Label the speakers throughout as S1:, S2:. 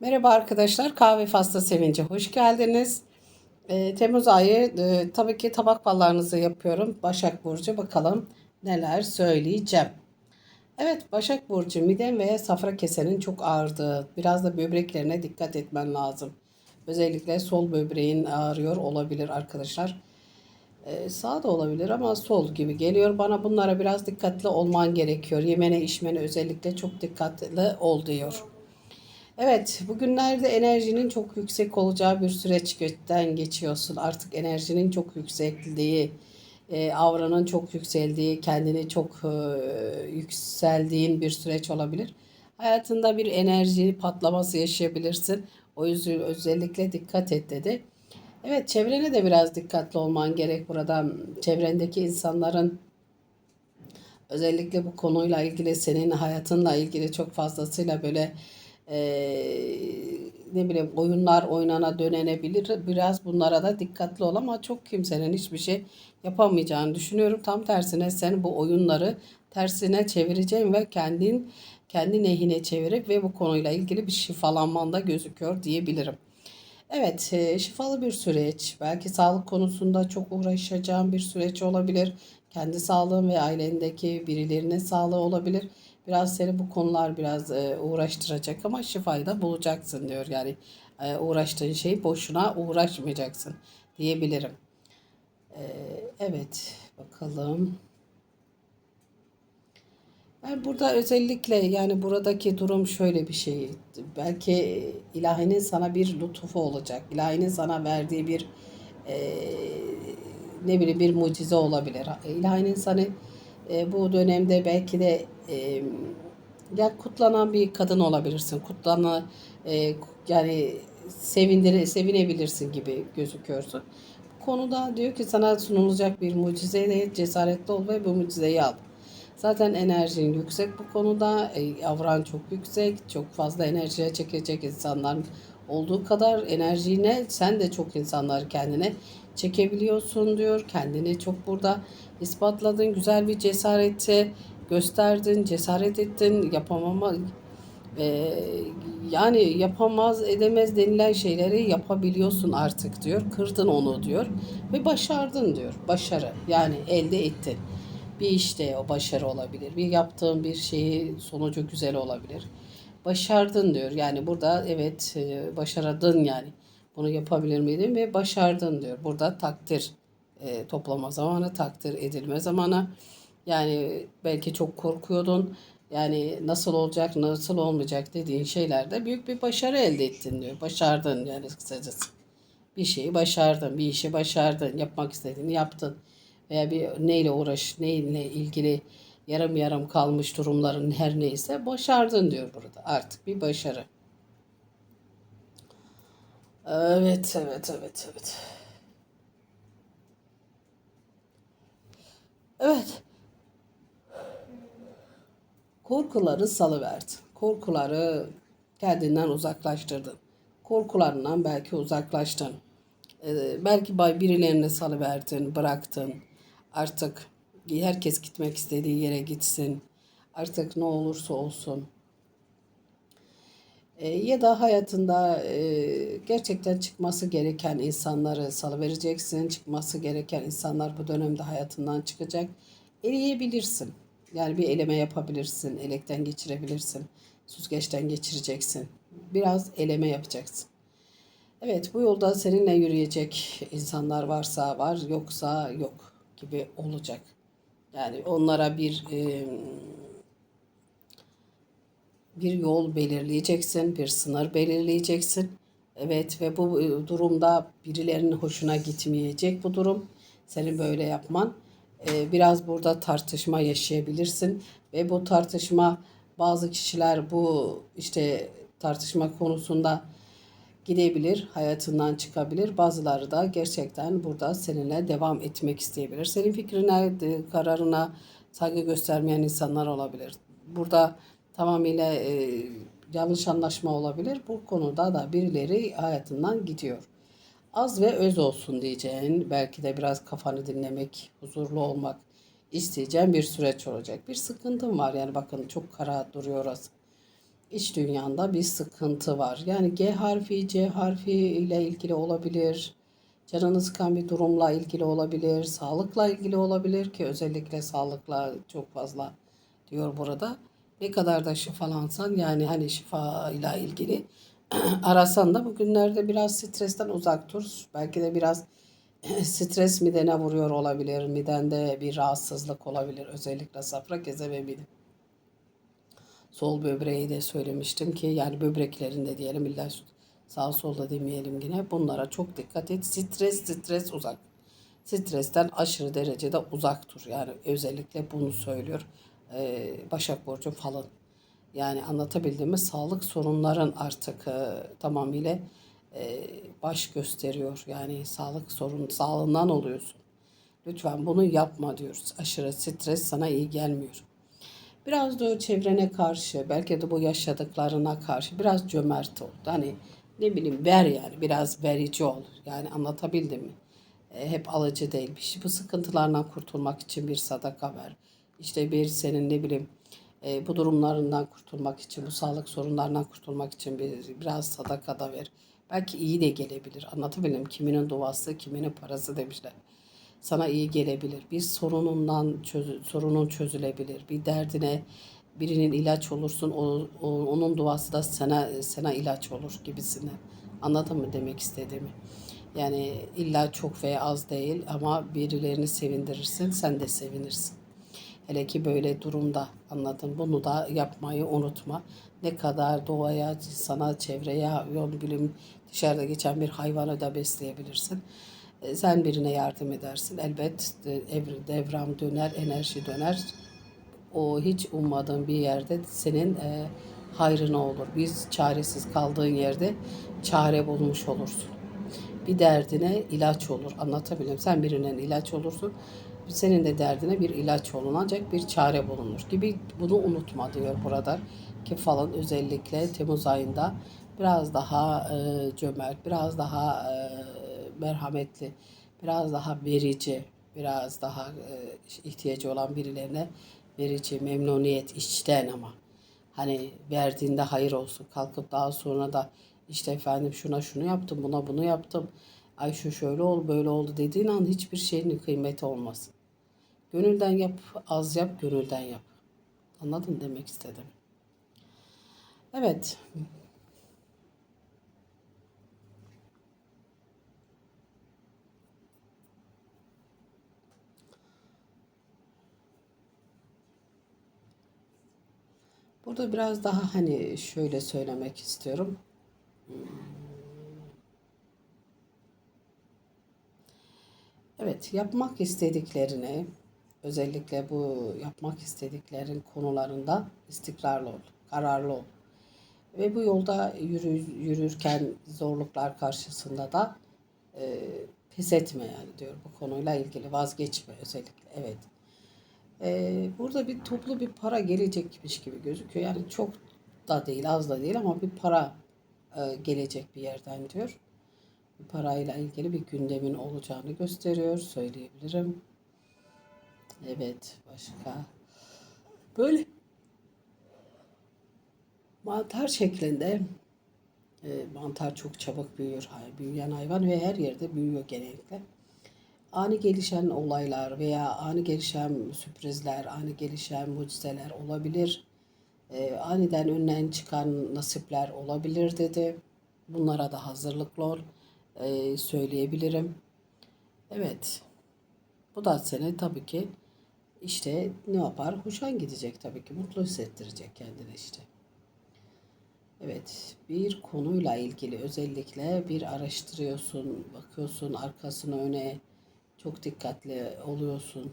S1: Merhaba arkadaşlar, Kahve Faslı Sevinci hoş geldiniz. Ee, Temmuz ayı e, tabii ki tabak ballarınızı yapıyorum. Başak Burcu bakalım neler söyleyeceğim. Evet Başak Burcu miden ve safra kesenin çok ağrıdığı, biraz da böbreklerine dikkat etmen lazım. Özellikle sol böbreğin ağrıyor olabilir arkadaşlar. Ee, sağ da olabilir ama sol gibi geliyor bana. Bunlara biraz dikkatli olman gerekiyor. Yemene içmene özellikle çok dikkatli ol diyor. Evet, bugünlerde enerjinin çok yüksek olacağı bir süreçten geçiyorsun. Artık enerjinin çok yükseldiği, e, avranın çok yükseldiği, kendini çok e, yükseldiğin bir süreç olabilir. Hayatında bir enerji patlaması yaşayabilirsin. O yüzden özellikle dikkat et dedi. Evet, çevrene de biraz dikkatli olman gerek burada. Çevrendeki insanların özellikle bu konuyla ilgili senin hayatınla ilgili çok fazlasıyla böyle eee, ne bileyim oyunlar oynana dönenebilir. Biraz bunlara da dikkatli ol ama çok kimsenin hiçbir şey yapamayacağını düşünüyorum. Tam tersine sen bu oyunları tersine çevireceğim ve kendin kendi lehine çevirip ve bu konuyla ilgili bir şifalanman da gözüküyor diyebilirim. Evet, e, şifalı bir süreç. Belki sağlık konusunda çok uğraşacağın bir süreç olabilir. Kendi sağlığın ve ailendeki birilerinin sağlığı olabilir. Biraz seni bu konular biraz e, uğraştıracak ama şifayı da bulacaksın diyor. Yani e, uğraştığın şey boşuna uğraşmayacaksın diyebilirim. E, evet, bakalım. Ben burada özellikle yani buradaki durum şöyle bir şey. Belki ilahinin sana bir lütfu olacak. İlahinin sana verdiği bir e, ne bileyim bir mucize olabilir. İlahinin sana e, bu dönemde belki de e, ya kutlanan bir kadın olabilirsin. Kutlana e, yani sevindire, sevinebilirsin gibi gözüküyorsun. Bu konuda diyor ki sana sunulacak bir mucizeyle cesaretli ol ve bu mucizeyi al. Zaten enerjin yüksek bu konuda. E, avran çok yüksek. Çok fazla enerjiye çekecek insanlar olduğu kadar enerjine sen de çok insanları kendine çekebiliyorsun diyor. Kendini çok burada ispatladın. Güzel bir cesareti gösterdin, cesaret ettin. Yapamama e, yani yapamaz edemez denilen şeyleri yapabiliyorsun artık diyor. Kırdın onu diyor ve başardın diyor. Başarı yani elde ettin. Bir işte o başarı olabilir. Bir yaptığın bir şeyi sonucu güzel olabilir. Başardın diyor. Yani burada evet e, başardın yani. Bunu yapabilir miydin ve başardın diyor. Burada takdir e, toplama zamanı, takdir edilme zamanı. Yani belki çok korkuyordun. Yani nasıl olacak, nasıl olmayacak dediğin şeylerde büyük bir başarı elde ettin diyor. Başardın yani kısacası. Bir şeyi başardın, bir işi başardın, yapmak istediğini yaptın. Veya bir neyle uğraş, neyle ilgili yarım yarım kalmış durumların her neyse başardın diyor burada. Artık bir başarı. Evet, evet, evet, evet. Evet. Korkuları salıverdin. Korkuları kendinden uzaklaştırdın. Korkularından belki uzaklaştın. Ee, belki bay birilerine salıverdin, bıraktın. Artık herkes gitmek istediği yere gitsin. Artık ne olursa olsun. Ee, ya da hayatında e, gerçekten çıkması gereken insanları salıvereceksin. Çıkması gereken insanlar bu dönemde hayatından çıkacak. Eleyebilirsin. Yani bir eleme yapabilirsin, elekten geçirebilirsin, süzgeçten geçireceksin. Biraz eleme yapacaksın. Evet, bu yolda seninle yürüyecek insanlar varsa var, yoksa yok gibi olacak. Yani onlara bir e, bir yol belirleyeceksin, bir sınır belirleyeceksin. Evet ve bu e, durumda birilerinin hoşuna gitmeyecek bu durum. Senin böyle yapman. Ee, biraz burada tartışma yaşayabilirsin ve bu tartışma bazı kişiler bu işte tartışma konusunda gidebilir, hayatından çıkabilir. Bazıları da gerçekten burada seninle devam etmek isteyebilir. Senin fikrine, kararına saygı göstermeyen insanlar olabilir. Burada tamamıyla e, yanlış anlaşma olabilir. Bu konuda da birileri hayatından gidiyor az ve öz olsun diyeceğin, belki de biraz kafanı dinlemek, huzurlu olmak isteyeceğin bir süreç olacak. Bir sıkıntın var yani bakın çok kara duruyor orası. iç dünyanda bir sıkıntı var. Yani G harfi, C harfi ile ilgili olabilir. Canını sıkan bir durumla ilgili olabilir. Sağlıkla ilgili olabilir ki özellikle sağlıkla çok fazla diyor burada. Ne kadar da şifalansan yani hani şifa ile ilgili arasan da bugünlerde biraz stresten uzak dur. Belki de biraz stres midene vuruyor olabilir. Midende bir rahatsızlık olabilir. Özellikle safra keze ve mide. Sol böbreği de söylemiştim ki yani böbreklerinde diyelim illa sağ solda demeyelim yine. Bunlara çok dikkat et. Stres stres uzak. Stresten aşırı derecede uzak dur. Yani özellikle bunu söylüyor. Ee, Başak Burcu falan. Yani anlatabildiğim? Sağlık sorunların artık e, tamamıyla e, baş gösteriyor. Yani sağlık sorun sağlığından oluyorsun. Lütfen bunu yapma diyoruz. Aşırı stres sana iyi gelmiyor. Biraz da çevrene karşı, belki de bu yaşadıklarına karşı biraz cömert ol. Hani ne bileyim ver yani biraz verici ol. Yani anlatabildim mi? E, hep alıcı değil. Bir şey, bu sıkıntılardan kurtulmak için bir sadaka ver. İşte bir senin ne bileyim e, bu durumlarından kurtulmak için, bu sağlık sorunlarından kurtulmak için bir, biraz sadaka da ver. Belki iyi de gelebilir. Anlatabildim. Kiminin duası, kiminin parası demişler. Sana iyi gelebilir. Bir sorunundan çözü, sorunun çözülebilir. Bir derdine birinin ilaç olursun. O, o, onun duası da sana sana ilaç olur gibisine. Anladın mı demek istediğimi? Yani illa çok veya az değil ama birilerini sevindirirsin, sen de sevinirsin. Hele ki böyle durumda anladın. Bunu da yapmayı unutma. Ne kadar doğaya, sana, çevreye, yol bilim dışarıda geçen bir hayvanı da besleyebilirsin. E, Sen birine yardım edersin. Elbet e, ev- devran döner, enerji döner. O hiç ummadığın bir yerde senin e, hayrına olur. Biz çaresiz kaldığın yerde çare bulmuş olursun bir derdine ilaç olur. Anlatabilirim. Sen birinin ilaç olursun. Senin de derdine bir ilaç olunacak bir çare bulunur gibi bunu unutma diyor burada ki falan özellikle Temmuz ayında biraz daha e, cömert, biraz daha e, merhametli, biraz daha verici, biraz daha e, ihtiyacı olan birilerine verici, memnuniyet içten ama hani verdiğinde hayır olsun. Kalkıp daha sonra da işte efendim şuna şunu yaptım, buna bunu yaptım. Ay şu şöyle oldu, böyle oldu dediğin an hiçbir şeyin kıymeti olmaz. Gönülden yap, az yap, gönülden yap. Anladın demek istedim. Evet. Burada biraz daha hani şöyle söylemek istiyorum. Evet, yapmak istediklerini, özellikle bu yapmak istediklerin konularında istikrarlı ol, kararlı ol. Ve bu yolda yürü, yürürken zorluklar karşısında da e, pes etme yani diyor bu konuyla ilgili vazgeçme özellikle. Evet. E, burada bir toplu bir para gelecekmiş gibi gözüküyor. Yani çok da değil, az da değil ama bir para e, gelecek bir yerden diyor parayla ilgili bir gündemin olacağını gösteriyor söyleyebilirim. Evet başka böyle mantar şeklinde e, mantar çok çabuk büyüyor. Büyüyen hayvan ve her yerde büyüyor genellikle. Ani gelişen olaylar veya ani gelişen sürprizler, ani gelişen mucizeler olabilir. E, aniden önüne çıkan nasipler olabilir dedi. Bunlara da hazırlıklı ol e, söyleyebilirim. Evet. Bu da seni tabii ki işte ne yapar? Hoşan gidecek tabii ki. Mutlu hissettirecek kendini işte. Evet, bir konuyla ilgili özellikle bir araştırıyorsun, bakıyorsun arkasına öne çok dikkatli oluyorsun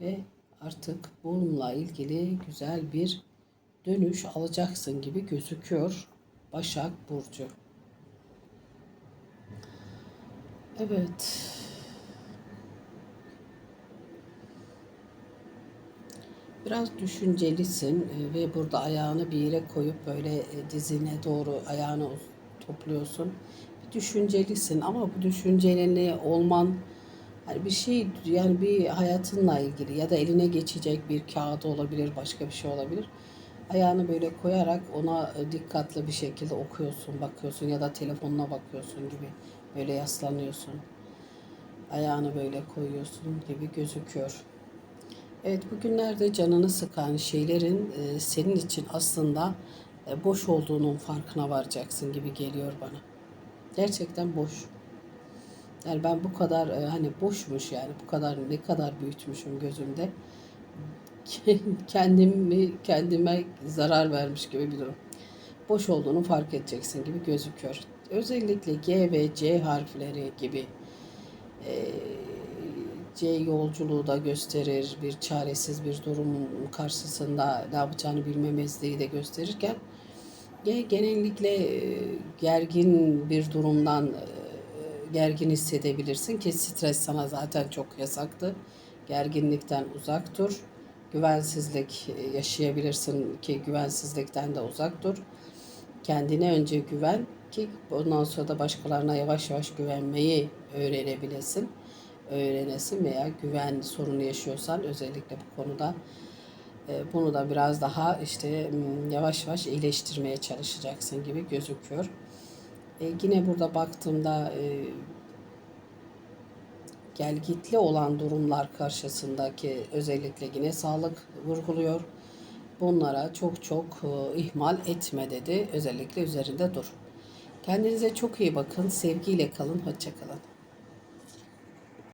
S1: ve artık bununla ilgili güzel bir dönüş alacaksın gibi gözüküyor Başak Burcu. Evet. Biraz düşüncelisin e, ve burada ayağını bir yere koyup böyle e, dizine doğru ayağını topluyorsun. Bir düşüncelisin ama bu düşünceli olman hani bir şey yani bir hayatınla ilgili ya da eline geçecek bir kağıt olabilir, başka bir şey olabilir. Ayağını böyle koyarak ona e, dikkatli bir şekilde okuyorsun, bakıyorsun ya da telefonuna bakıyorsun gibi böyle yaslanıyorsun. Ayağını böyle koyuyorsun gibi gözüküyor. Evet bugünlerde canını sıkan şeylerin e, senin için aslında e, boş olduğunun farkına varacaksın gibi geliyor bana. Gerçekten boş. Yani ben bu kadar e, hani boşmuş yani bu kadar ne kadar büyütmüşüm gözümde. Kendimi kendime zarar vermiş gibi bir durum. Boş olduğunu fark edeceksin gibi gözüküyor. Özellikle G ve C harfleri gibi e, C yolculuğu da gösterir, bir çaresiz bir durum karşısında ne yapacağını bilmemezliği de gösterirken G genellikle e, gergin bir durumdan e, gergin hissedebilirsin ki stres sana zaten çok yasaktı. Gerginlikten uzak dur. Güvensizlik e, yaşayabilirsin ki güvensizlikten de uzak dur. Kendine önce güven ki ondan sonra da başkalarına yavaş yavaş güvenmeyi öğrenebilesin. Öğrenesin veya güven sorunu yaşıyorsan özellikle bu konuda e, bunu da biraz daha işte yavaş yavaş iyileştirmeye çalışacaksın gibi gözüküyor. E, yine burada baktığımda e, gelgitli olan durumlar karşısındaki özellikle yine sağlık vurguluyor. Bunlara çok çok e, ihmal etme dedi. Özellikle üzerinde dur. Kendinize çok iyi bakın. Sevgiyle kalın. Hoşça kalın.